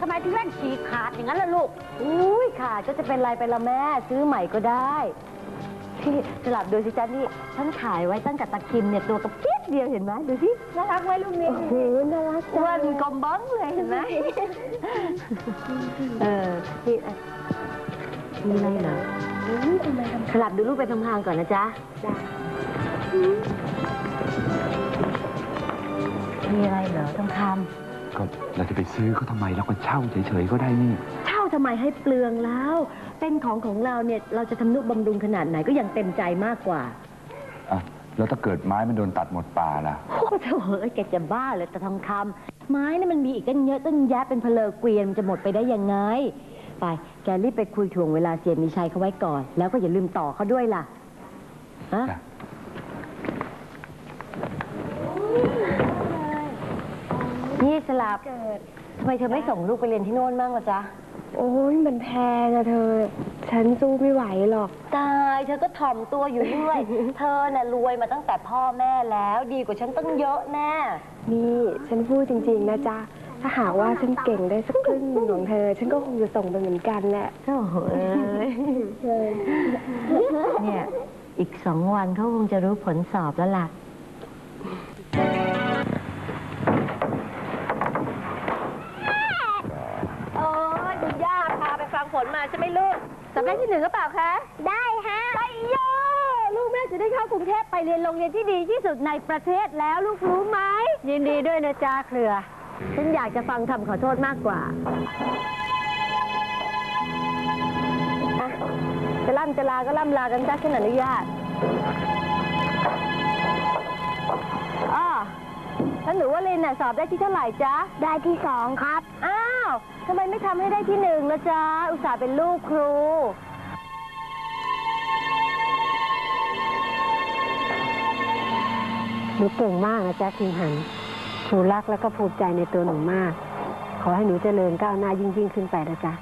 ทำไมถึงเล่นฉีกขาดอย่างนั้นล่ะลูก อุ้ยค่ะก็จะเป็นไรไปละแม่ ซื้อใหม่ก็ได้พี่สลับดูสิจ้านี่ฉันขายไว้ตั้งแต่ตะคิมเนี่ยตัวกับเพี้ยเดียวเห็นไหมดูสิน่ารักไหมลูกนี้โอ้โหน่ารักอ้วนกลมบ้องเลยเห็นไหมเออพี่เอ่อมีอะไรเหรอสลับดูรูปไปทางๆก่อนนะจ๊ะมีอะไรเหรอต้องทำ ก็เราจะไปซื้อเขาทำไมเราก็เช่าเฉยๆก็ได้นี่ เช่าทำไมให้เปลืองแล้ว เป็นของของเราเนี่ยเราจะทำนุบำรุงขนาดไหนก็ยังเต็มใจมากกว่าอะแล้วถ้าเกิดไม้มันโดนตัดหมดป่าล่ะโอ้โหเอ้ยแกจะบ้าเลยแต่ทองคำไม้เนี่ยมันมีอีกตั้งเยอะตั้งแยะเป็นเพลอเกวียนมันจะหมดไปได้ยังไง ไป แกรีบไปคุยถ่วงเวลาเสียมีชัยเขาไว้ก่อน แล้วก็อย่าลืมต่อเขาด้วยล่ะฮะ จ้ะ สลับทำไมเธอไม่ส่งลูกไปเรียนที่โน่นบ้างล่ะจ๊ะ โอ้ยมันแพงอะเธอ ฉันสู้ไม่ไหวหรอก ตายเธอก็ถ่อมตัวอยู่ด้วยเธอน่ะรวยมาตั้งแต่พ่อแม่แล้ว ดีกว่าฉันตั้งเยอะแน่ นี่ฉันพูดจริง ๆ นะจ๊ะ ถ้าหากว่าฉันเก่งได้สักครึ่งหนึ่งของเธอ ฉันก็คงจะส่งไปเหมือนกันแหละโอ้โหเอ้ยเนี่ย อีกสองวันเขาคงจะรู้ผลสอบแล้วล่ะ ลมาใช่ไหมลูกสำเร็จที่หนึ่งหรือเปล่าคะ ได้ฮะไปโยลูกแม่จะได้เข้ากรุงเทพไปเรียนโรงเรียนที่ดีที่สุดในประเทศแล้วลูกรู้ไหมยินดีด้วยนะจ้าเครือ ฉันอยากจะฟังคำขอโทษมากกว่าอะจะล่ำจะลาก็ล่ำลากันจ้าฉันอนุญาตอ้อแล้วหนูว่าลินน่ะสอบได้ที่เท่าไหร่จ๊ะ ได้ที่สองครับอ้าว ทำไมไม่ทำให้ได้ที่หนึ่งละจ๊ะ อุตส่าห์เป็นลูกครู หนูเก่งมากนะจ๊ะคิมหันครูรักแล้วก็ภูมิใจในตัวหนูมาก ขอให้หนูเจริญก้าวหน้ายิ่งยิ่งขึ้นไปนะจ๊ะ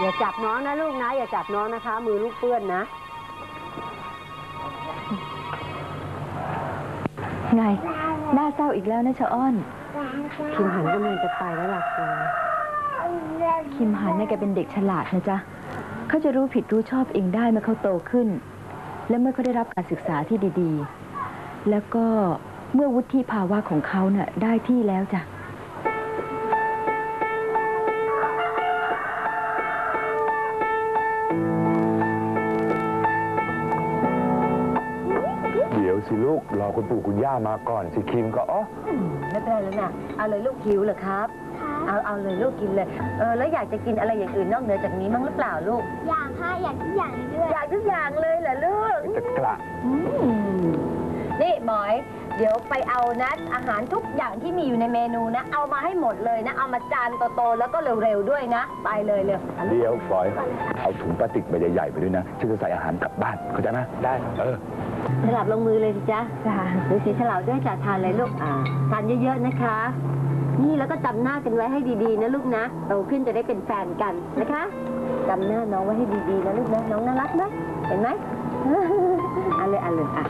อย่าจับน้องนะลูกนะ อย่าจับน้องนะคะ มือลูกเปื้อนนะ ไง น่าเศร้าอีกแล้วนะชะอ้อน คิมหันกำลังจะไปแล้วล่ะครูคิมหันเนี่ยแกเป็นเด็กฉลาดนะจ๊ะเขาจะรู้ผิดรู้ชอบเองได้เมื่อเขาโตขึ้น และเมื่อเขาได้รับการศึกษาที่ดี ๆ แล้วก็เมื่อวุฒิภาวะของเขาเน่ะได้ที่แล้วจ้ะ กรอคุณปู่คุณย่ามาก่อนสิคิมก็อ๋อไม่เป็นไรแล้วนะเอาเลยลูกหิวเหรอครับ เอาเอาเลยลูกกินเลย เออแล้วอยากจะกินอะไรอย่างอื่นนอกเหนือจากนี้มั้งหรือเปล่าลูก อยากค่ะอยากทุกอย่างเลยด้วย อยากทุกอย่างเลยเหรอลูก จะกระนี่หมอย เดี๋ยวไปเอานะอาหารทุกอย่างที่มีอยู่ในเมนูนะ เอามาให้หมดเลยนะ เอามาจานโตๆแล้วก็เร็วๆด้วยนะ ไปเลยเร็วอาลูก เดี๋ยวฟอย เอาถุงพลาสติกใบใหญ่ๆไปด้วยนะฉันจะใส่อาหารกลับบ้านเข้าใจไหมได้เออ สลับลงมือเลยสิจ๊ะจ้าดูสิฉลาวด้วยจ่าทานเลยลูกอ่าทานเยอะๆนะคะ นี่แล้วก็จำหน้ากันไว้ให้ดีๆนะลูกนะโตขึ้นจะได้เป็นแฟนกันนะคะจำหน้าน้องไว้ให้ดีๆนะลูกนะน้องน่ารักไหมเห็นไหม เอันเลยเอันเลยอะ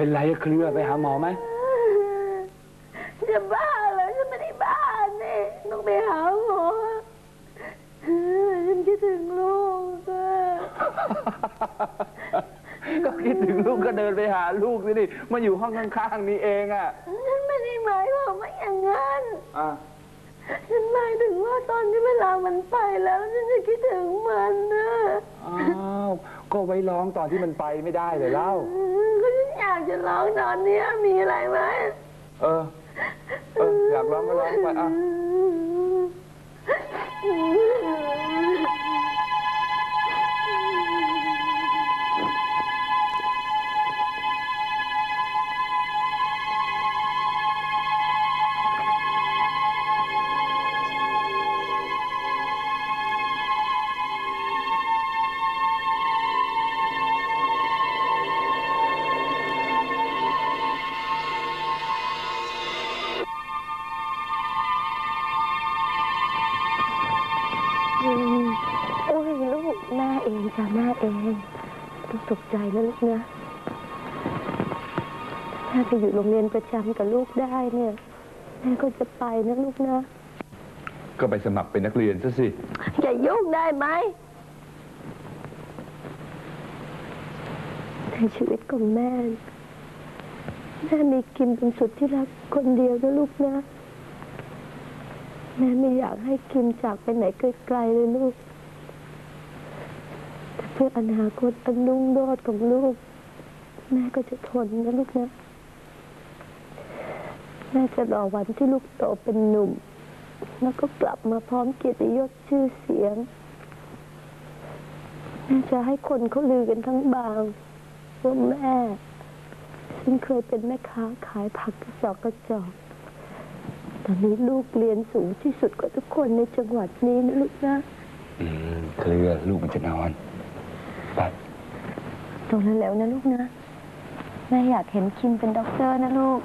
เป็นไรอะเครือไปหาหมอไหมจะบ้าเหรอฉันไม่ได้บ้านี่ต้องไปหาหมอฉันคิดถึงลูกอะก็คิดถึงลูกก็เดินไปหาลูกสินี่มาอยู่ห้องข้างๆนี่เองอะฉันไม่ได้หมายความว่าอย่างนั้นอะฉันหมายถึงว่าตอนที่เวลามันไปแล้วฉันจะคิดถึงมันนะอ้าวก็ไว้ร้องตอนที่มันไปไม่ได้เลยเล่าอยากจะร้องตอนนี้มีอะไรไหมเออ เออ อยากร้องก็ร้องไปอะ ม่เองจ้ะแม่เองต้องตกใจนะลูกนะ ถ้าไปอยู่โรงเรียนประจำกับลูกได้เนี่ยแม่ก็จะไปนะลูกนะ ก็ไปสมัครเป็นนักเรียนซะสิ อย่ายุ่งได้ไหม ในชีวิตของแม่ แม่มีกิมเป็นสุดที่รักคนเดียวนะลูกนะ แม่ไม่อยากให้กิมจากไปไหนไกลๆเลยลูกแต่เพื่ออนาคตอันนุ่งโรดของลูก แม่ก็จะทนนะลูกนะ แม่จะรอวันที่ลูกโตเป็นหนุ่ม แล้วก็กลับมาพร้อมเกียรติยศชื่อเสียง แม่จะให้คนเขาลือกันทั้งบางว่าแม่ซึ่งเคยเป็นแม่ค้าขายผักกระจอกกระจอกตอนนี้ลูกเรียนสูงที่สุดกว่าทุกคนในจังหวัดนี้นะลูกนะ อืมเคลือลูกมันจะนอน ไปโตแล้วเล้วนะลูกนะ แม่อยากเห็นคิมเป็นด็อกเตอร์นะลูก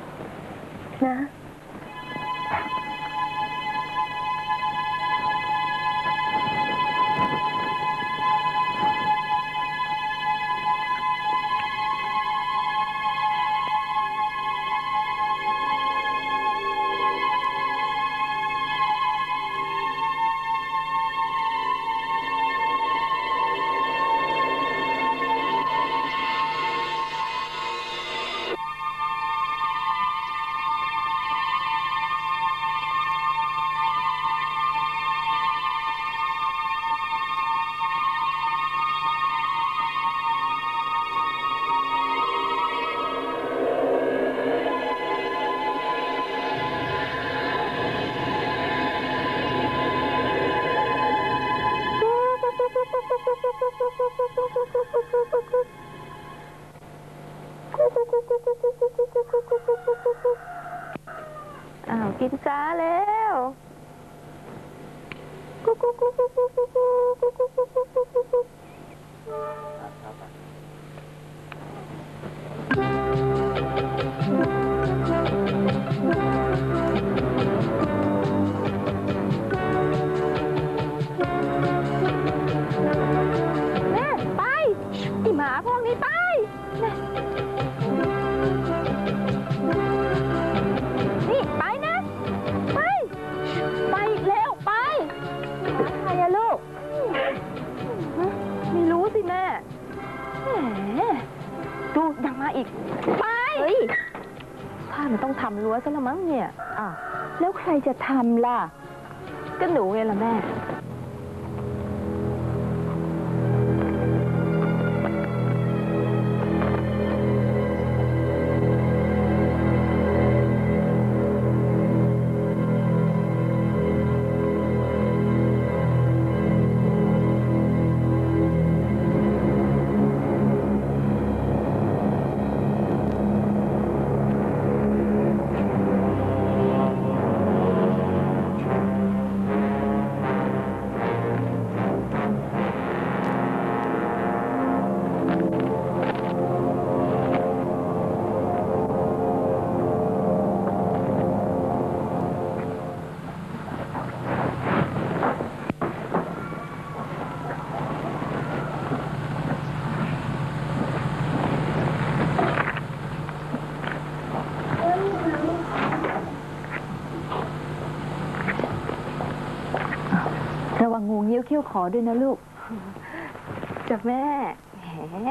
นะ อ้าวกินจ้าแล้วกุ๊กกุ๊กกุ๊กกุ๊กกุ๊กกุ๊กกุ๊กกุ๊ก อีก ไปถ้ามันต้องทำรั้วซะละมั้งเนี่ยอะแล้วใครจะทำล่ะ ก็หนูไงล่ะแม่ เคี้ยวเขี้ยวขอด้วยนะลูกจากแม่แหม